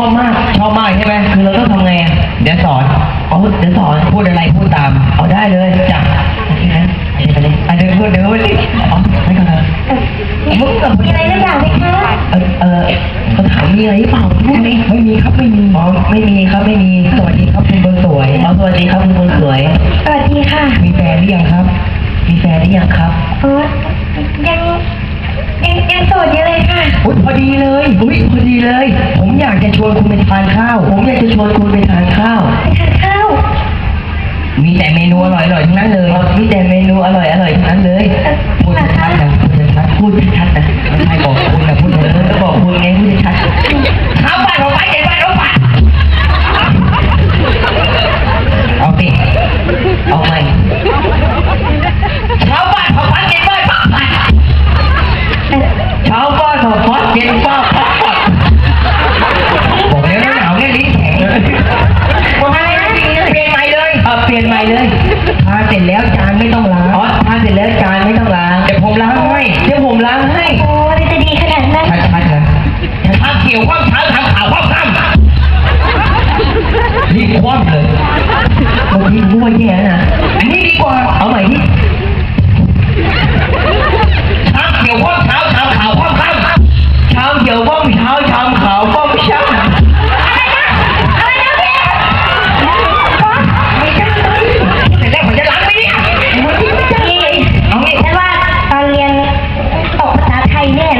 อบมากชอบมากใช่ไหมคือเราต้องทำไงอะเดี๋ยวสอนเอาเดี๋ยวสอนพูดอะไรพูดตามเอาได้เลยจ้ะนี่นะเดี๋ยวไปเลยอะเดินพูดเดินพูดดิเอาไม่กันเลยมึงกับมีอะไรสักอย่างไหมคะเออเออเขาถามมีอะไรหรือเปล่าพูดดิไม่มีครับไม่มีอ๋อไม่มีครับไม่มีสวัสดีครับคุณคนสวยอ๋อสวัสดีครับคุณคนสวย สวัสดีค่ะ มีแฟนหรือยังครับ มีแฟนหรือยังครับโอ๊ยยังยังยังโสดอยู่เลยค่ะ อุ้ยพอดีเลยอุ้ยพอดีเลยผมอยาก จะชวนคุณไปทานข้าว ผมอยากจะชวนคุณไปทานข้าว ไปทานข้าว มีแต่เมนูอร่อยๆทั้งนั้นเลย มีแต่เมนูอร่อยๆทั้งนั้นเลย เลย ทานเสร็จแล้วจานไม่ต้องล้างอ๋อทานเสร็จแล้วจานไม่ต้องล้าง เดี๋ยวผมล้างให้ เดี๋ยวผมล้างให้ โอ้ยจะดีขนาดนั้นชัดชัดนะทาเขียวความช้าทาขาวความซ้ำรีบคว่ำเลยบางทีรู้ว่าแย่นะอันนี้ดีกว่า เอาใหม่ดิทาเขียวความช้าทาขาวความซ้ำทางเขียวความช้า yeah.